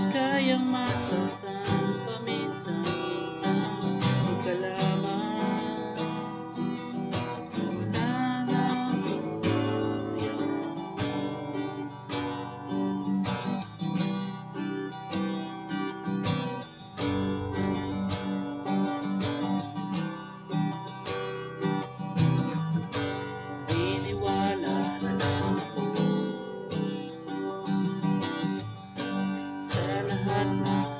oras kayang masaktan paminsan. Manhattan.